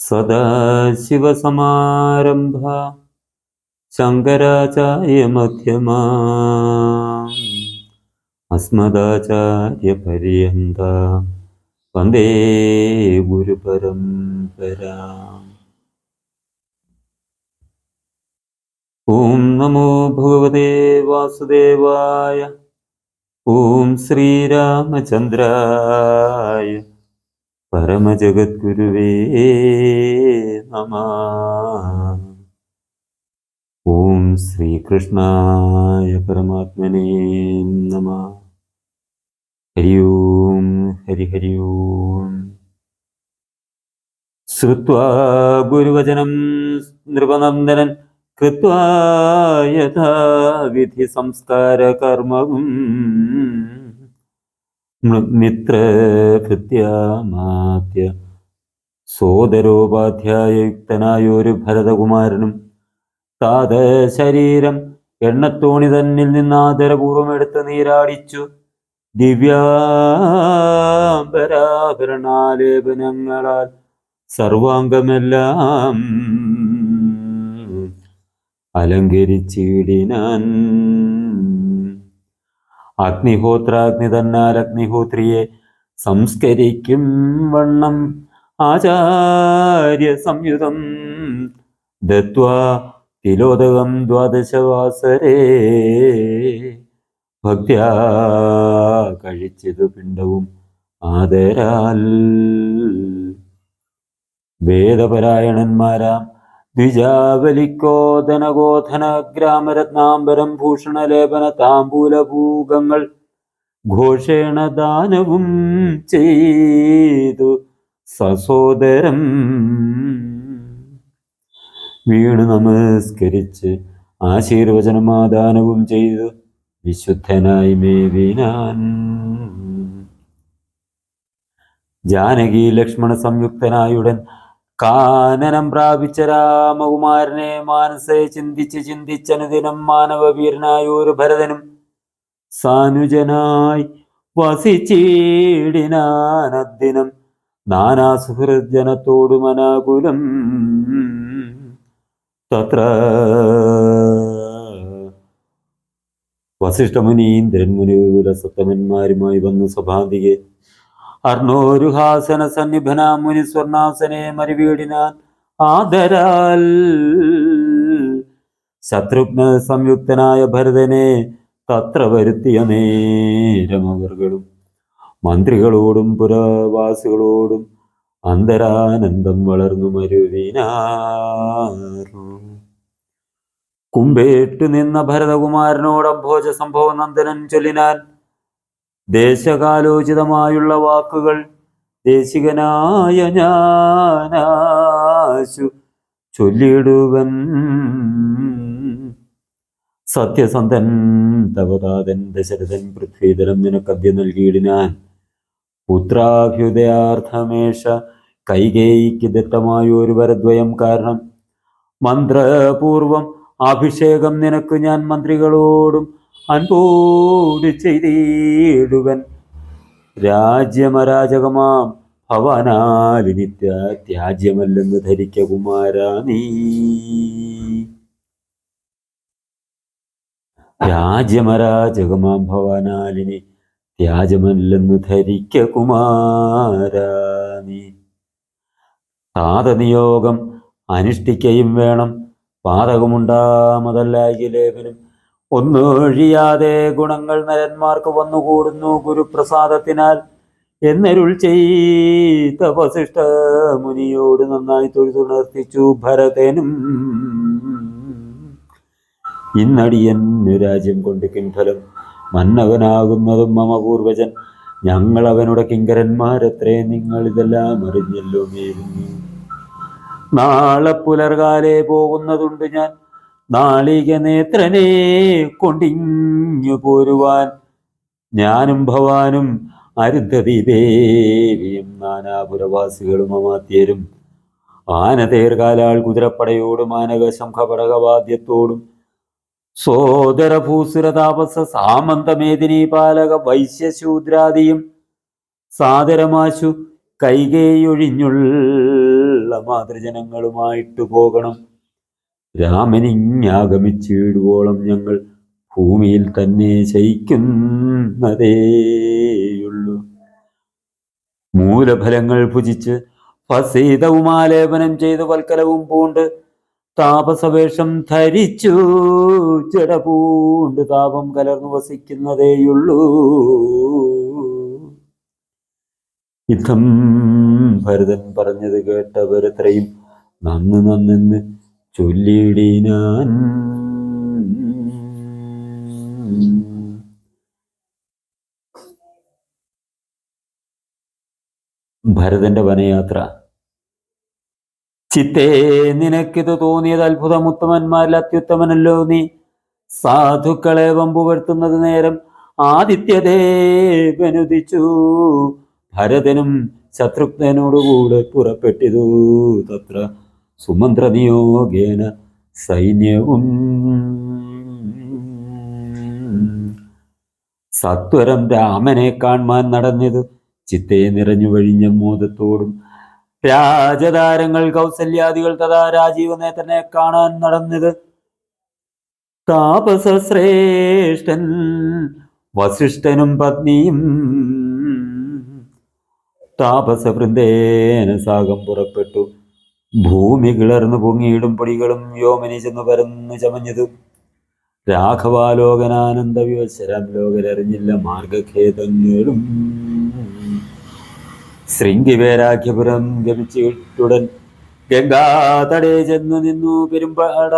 സദാശിവസമാരംഭ ശങ്കരാചാര്യമധ്യമാ. അസ്മദാചാര്യപര്യന്ത വന്ദേ ഗുരുപരംപര ഓം നമോ ഭഗവതേ വാസുദേവായ ഓം ശ്രീരാമചന്ദ്രായ. പരമജഗദ്ഗുരുവേ നമ. ഓം ശ്രീകൃഷ്ണായ പരമാത്മനേ നമ. ഹരി ഓം ഹരി ഹരി ഓം ശ്രുവാ ഗുരുവചനം നൃപനന്ദനൻ കൃത്വാ യഥാവിധി സംസ്കാര കർമ്മവും സോദരോപാധ്യായുക്തനായൊരു ഭരതകുമാരനും താത ശരീരം എണ്ണത്തോണി തന്നിൽ നിന്ന് ആദരപൂർവം എടുത്ത് നീരാടിച്ചു. ദിവ്യാംബരാഭരണാലേപനങ്ങളാൽ സർവാംഗമെല്ലാം അലങ്കരിച്ചിടിനാൻ അഗ്നിഹോത്രാഗ്നി തന്നാൽ അഗ്നിഹോത്രിയെ സംസ്കരിക്കും വണ്ണം. ആചാര്യ സംയുതം ദത്വാ തിലോദകം ദ്വാദശവാസരേ. ഭക്ത്യാ കഴിച്ചത് പിണ്ടവും ആദരാൽ. വേദപരായണന്മാരാം ദ്വിജാവലിക്കോദനഗോധന ഗ്രാമരത്നാംബരം ഭൂഷണലേപന താമ്പൂലഭൂഗങ്ങൾ ഘോഷേണ ദാനവും ചെയ്തു സസോദരം വീണു നമസ്കരിച്ച് ആശീർവചനമാദാനവും ചെയ്തു വിശുദ്ധനായി മേവിനാൻ. ജാനകി ലക്ഷ്മണ സംയുക്തനായുടൻ കാനനം പ്രാപിച്ച രാമകുമാരനെ മാനസെ ചിന്തിച്ച് ചിന്തിച്ചനുദിനം മാനവവീരനായ ഒരു ഭരതനും സാനുജനായി വസിച്ചീടിനാനദ്ദിനം നാനാസുഹൃജനത്തോടും മനാകുലം. തത്ര വസിഷ്ഠമുനീന്ദ്രൻ മുനികുല സത്തമന്മാരുമായി വന്നു സഭാന്തികെ അർണോരുഹാസന സന്നിഭന മുനി സ്വർണാസനെ മരുവീടിനാൻ ആദരാൽ. ശത്രുഘ്ന സംയുക്തനായ ഭരതനെ തത്ര വരുത്തിയ നേരമവർകളും മന്ത്രികളോടും പുരവാസികളോടും അന്തരാനന്ദം വളർന്നു മരുവിനാറു കുമ്പേട്ടു നിന്ന ഭരതകുമാരനോടം ഭോജ സംഭവ നന്ദനൻ ചൊല്ലിനാൻ ദേശകാലോചിതമായുള്ള വാക്കുകൾ. ദേശികനായ ഞാനാശു ചൊല്ലിടുവൻ. സത്യസന്ധൻ തവതാതൻ ദശരഥൻ പൃഥ്വീതരം നിനക്കദ്യ നൽകിയിടിനാൻ. പുത്രാഭ്യുദയാർത്ഥമേഷ കൈകേയിക്ക് ദത്തമായ ഒരു വരദ്വയം കാരണം. മന്ത്രപൂർവം അഭിഷേകം നിനക്ക് ഞാൻ മന്ത്രികളോടും അൻപോട് ചെയ്തേടുവൻ. രാജ്യമരാജകമാം ഭവനാലിനി ത്യാ- ത്യാജ്യമല്ലെന്ന് ധരിക്ക കുമാരാ നീ. രാജ്യമരാജകമാം ഭവനാലിനി ത്യാജമല്ലെന്ന് ധരിക്ക കുമാരാനി താതനിയോഗം അനുഷ്ഠിക്കയും വേണം. പാതകമുണ്ടാമതല്ലായിലേവനും ഒന്നൊഴിയാതെ ഗുണങ്ങൾ നരന്മാർക്ക് വന്നുകൂടുന്നു ഗുരുപ്രസാദത്തിനാൽ. എന്നരുൾ ചെയ്തവശിഷ്ഠ മുനിയോട് നന്നായി തൊഴുതുണർത്തിച്ചു ഭരതനും. ഇന്നടിയൻ രാജ്യം കൊണ്ട് കിംഫലം മന്നവനാകുന്നതും മമ പൂർവജൻ ഞങ്ങൾ അവനുടെ കിങ്കരന്മാരത്രേ നിങ്ങൾ ഇതെല്ലാം അറിഞ്ഞല്ലോ മേരുന്നു നാളെ പുലർകാലേ പോകുന്നതുണ്ട് ഞാൻ. നാളിക നേത്രനെ കൊണ്ടിഞ്ഞു പോരുവാൻ ഞാനും ഭവാനും അരുന്ധതി ദേവിയും നാനാപുരവാസികളും അമാത്യരും. ആനതേർകാലാൾ കുതിരപ്പടയോടും സോദര ശംഖപടകവാദ്യത്തോടും സോദരഭൂസുരതാപസ സാമന്തമേദിനി പാലക വൈശ്യശൂദ്രാദിയും സാദരമാശു കൈകേയൊഴിഞ്ഞുള്ള മാതൃജനങ്ങളുമായിട്ട് പോകണം. രാമനിഞ്ഞാഗമിച്ചിടുവോളം ഞങ്ങൾ ഭൂമിയിൽ തന്നെ ശയിക്കുന്നതേയുള്ളൂ. മൂലഫലങ്ങൾ ഭുജിച്ച് ഫസീതവും ആലേപനം ചെയ്ത് വൽക്കലവും പൂണ്ട് താപസവേഷം ധരിച്ചു പൂണ്ട് താപം കലർന്നു വസിക്കുന്നതേയുള്ളൂ. ഇതം ഭരതൻ പറഞ്ഞത് കേട്ടവരത്രയും നന്ന് നന്നെന്ന് ചൊല്ലിയിടിനാൻ ഭരതന്റെ വനയാത്ര. ചിത്തേ നിനക്കിത് തോന്നിയത് അത്ഭുതം ഉത്തമന്മാരിൽ അത്യുത്തമനല്ലോ നീ. സാധുക്കളെ വമ്പുവരുത്തുന്നത് നേരം ആദിത്യദേവനുദിച്ചു. ഭരതനും ശത്രുഘ്നോടുകൂടെ പുറപ്പെട്ടിതു തത്ര. സുമന്ത്രനിയോഗേന സൈന്യവും സത്വരം രാമനെ കാൺമാൻ നടന്നത് ചിത്തയെ നിറഞ്ഞു വഴിഞ്ഞ മോദത്തോടും രാജതാരങ്ങൾ കൗസല്യാദികൾ തഥാ രാജീവ നേത്രനെ കാണാൻ നടന്നത് താപസശ്രേഷ്ഠൻ വസിഷ്ഠനും പത്നിയും താപസവൃന്ദേന സാഗം പുറപ്പെട്ടു. ഭൂമി കിളർന്നു പൊങ്ങിയിടും പൊടികളും വ്യോമനി ചെന്നു പരന്നു ചമഞ്ഞതും. രാഘവാലോകനാനന്ദ വിവശരം ലോകരറിഞ്ഞില്ല മാർഗഖേദങ്ങളും. ശൃംഗിവേരാഖ്യപുരം ഗമിച്ചിട്ടുടൻ ഗംഗാതടേ ചെന്നു നിന്നു പെരുമ്പാട.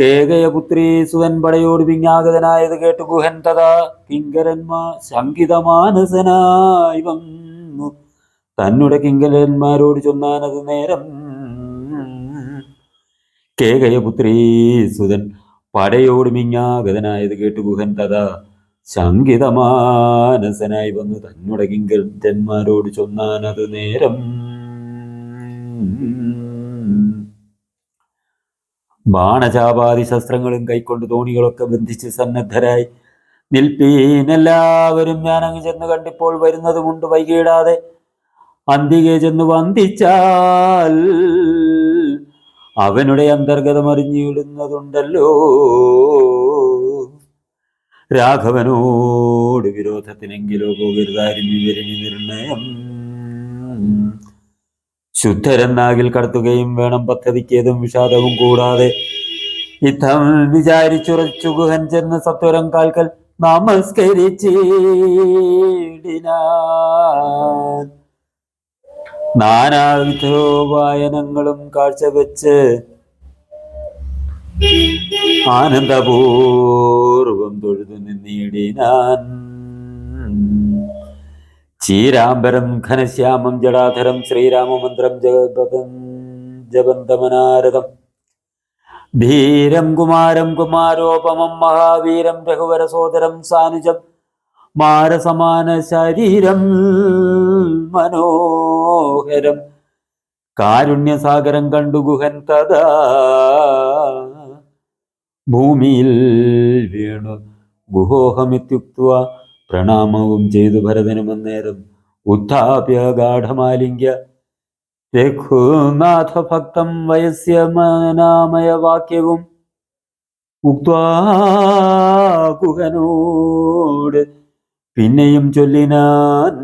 കേകയപുത്രി സുതൻ പടയോട് വിജ്ഞാഗതനായത് കേട്ടു ഗുഹൻ തഥാ കിങ്കരന്മാർ ശങ്കിതമാനസനായി വന്നു. തന്നുടെ കിങ്കരന്മാരോട് ചൊന്നാനത് നേരം കേകയപുത്രി സുതൻ പടയോട് മിങ്ങാഗതനായത് കേട്ടു ഗുഹൻ തഥാ ശങ്കിതമാനസനായി വന്നു. തന്നുടെ കിങ്കരന്മാരോട് ചൊന്നാനത് നേരം. ബാണചാപാതി ശസ്ത്രങ്ങളും കൈക്കൊണ്ട് തോണികളൊക്കെ ബന്ധിച്ച് സന്നദ്ധരായി നിൽപ്പീനെല്ലാവരും ഞാനങ്ങ് ചെന്ന് കണ്ടിപ്പോൾ വരുന്നതുമുണ്ട് വൈകിടാതെ. അന്തികെ ചെന്ന് വന്ദിച്ചാൽ അവനുടെ അന്തർഗതം അറിഞ്ഞിടുന്നതുണ്ടല്ലോ. രാഘവനോട് വിരോധത്തിനെങ്കിലോ പോകരുതായിരുന്നു ഇവരിനി നിർണയം. ശുദ്ധരെന്നാകിൽ കടത്തുകയും വേണം പദ്ധതിക്കേതും വിഷാദവും കൂടാതെ. യുദ്ധം വിചാരിച്ചുറച്ചു ഗുഹൻ ചെന്ന് സത്വരം കാൽക്കൽ നമസ്കരിച്ചിടിനാൻ. നാനാവിധോപായനങ്ങളും കാഴ്ചവെച്ച് ആനന്ദപൂർവം തൊഴുതു നിന്നിടിനാൻ. ചീരാംബരം ഘനശ്യാമം ജടാധരം ശ്രീരാമമന്ത്രം ജഗപദം ജപന്തമനാരദം ധീരം കുമാരം കുമാരോപമം മഹാവീരം രഘുവരസോദരം സാനുജം മാരസമാന ശരീരം മനോഹരം. കാരുണ്യസാഗരം കണ്ടു ഗുഹൻ തഥാ ഭൂമിയിൽ വീണു. ഗുഹോഹമിത്യുക്ത പ്രണാമവും ചെയ്തു ഭരതനും അന്നേരം ഉത്ഥാപ്യ ഗാഠമാലിംഗ്യ രഘുനാഥ ഭക്തം വയസ്യമനാമയ വാക്യവും ഉക്വാ കുഹനോട് പിന്നെയും ചൊല്ലിനാൻ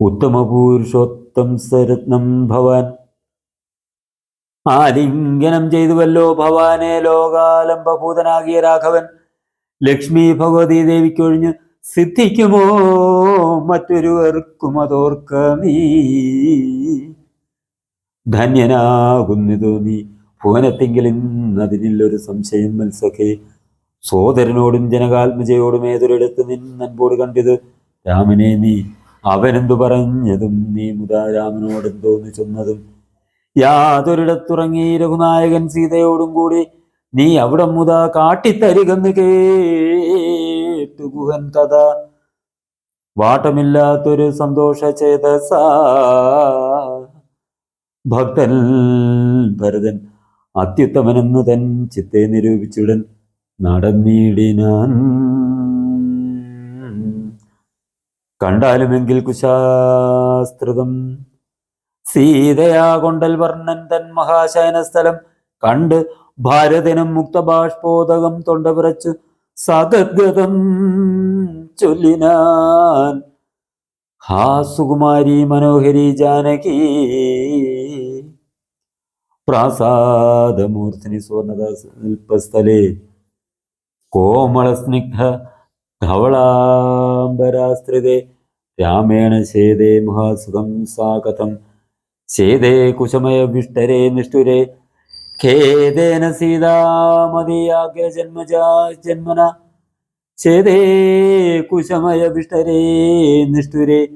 ഉത്തമപൂരുഷോത്തം സരത്നം ഭവാൻ. ആലിംഗനം ചെയ്തുവല്ലോ ഭവാനെ ലോകാലംബഭൂതനാകിയ രാഘവൻ. ലക്ഷ്മി ഭഗവതി ദേവിക്കൊഴിഞ്ഞ് സിദ്ധിക്കുമോ? മറ്റൊരുവർക്കും അതോർക്കമീ ധന്യനാകുന്നിതു നീ ഭുവനത്തെങ്കിൽ ഇന്നതിനില്ലൊരു സംശയം മത്സഖേ. സോദരനോടും ജനകാത്മജയോടും ഏതൊരിടത്ത് നിന്നൻപോട് കണ്ടിത്? രാമനെ നീ അവനെന്തു പറഞ്ഞതും നീ മുതാ രാമനോടെന്തോന്ന് ചൊന്നതും. യാതൊരിടത്തുറങ്ങി രഘുനായകൻ സീതയോടും കൂടി നീ അവിടെ മുതാ കാട്ടിത്തരികന്ന് കേട്ടു ഗുഹൻ കഥ. വാട്ടമില്ലാത്തൊരു സന്തോഷ ചേതസ. ഭക്തൻ ഭരതൻ അത്യുത്തമനെന്ന് തൻ ചിത്തെ നിരൂപിച്ചുടൻ നടന്നിടിനാൻ കണ്ടാലുമെങ്കിൽ കുശാസ്ത്രിതം സീതയാ കൊണ്ടൽ വർണൻ തൻ മഹാശയന സ്ഥലം കണ്ട് ഭാരതനും മുക്തബാഷ്പോതകം തൊണ്ട വിറച്ചു സതദ്ഗതം ചൊല്ലിനാൻ. ഹാ സുകുമാരി മനോഹരി ജാനകി പ്രാസാദമൂർത്തിനി സ്വർണദാസൽപസ്ഥലേ കോമളസ്നിഗ്ധ ധവളാംബരാസ്ത്രിതേ. രാമേണ ശേതേ മഹാസുഖം സാഗതം ശേതേ കുശമയ വിഷ്ടരേ നിഷ്ഠുരേ. ഖേദേന സീതാമതിയാഗ്രജന്മജാ ജന്മന. ഛേദേ കുശമയ വിഷ്ടരേ നിഷ്ഠുരേ.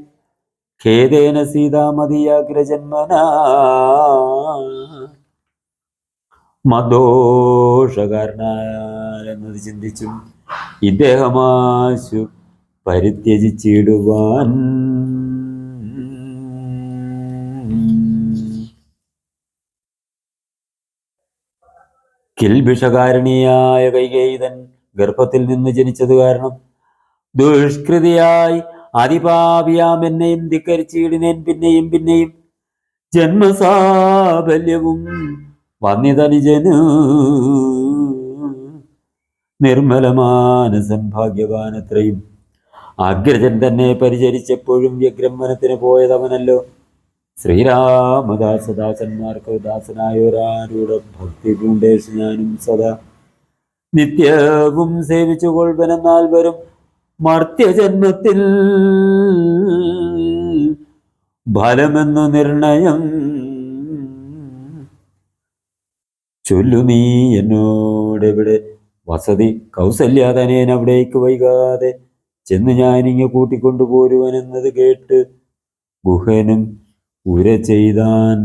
ഖേദേന സീതാമതിയാഗ്രജന്മന മദോഷകാരനാലെന്നത് ചിന്തിച്ചും ഇദ്ദേഹമാശു പരിത്യജിച്ചിടുവാൻ. കിൽബിഷകാരണിയായ കൈകേയിതൻ ഗർഭത്തിൽ നിന്ന് ജനിച്ചത് കാരണം ദുഷ്കൃതിയായി അതിപാപിയാം എന്നെയും ധിക്കരിച്ചിടിനേൻ പിന്നെയും പിന്നെയും ജന്മസാഫല്യവും വന്യതനിജനു നിർമ്മലമാനസൻ ഭാഗ്യവാനത്രയും അഗ്രജൻ തന്നെ പരിചരിച്ചപ്പോഴും വ്യഗ്രമനത്തിന് പോയതവനല്ലോ. ശ്രീരാമദാസദാസന്മാർക്ക് ദാസനായൊരാരുടെ ഭക്തി പൂണ്ടേഷ് ഞാനും സദാ. നിത്യവും സേവിച്ചു കൊൾവനെന്നാൽ വരും മർത്യജന്മത്തിൽ. ഫലമെന്നു നിർണയം ചൊല്ലു നീ എന്നോടെവിടെ വസതി കൗസല്യാതനേൻ അവിടേക്ക് വൈകാതെ ചെന്ന് ഞാനിങ്ങ് കൂട്ടിക്കൊണ്ടുപോരുവനെന്നത് കേട്ട് ഗുഹനും ഉര ചെയ്താൻ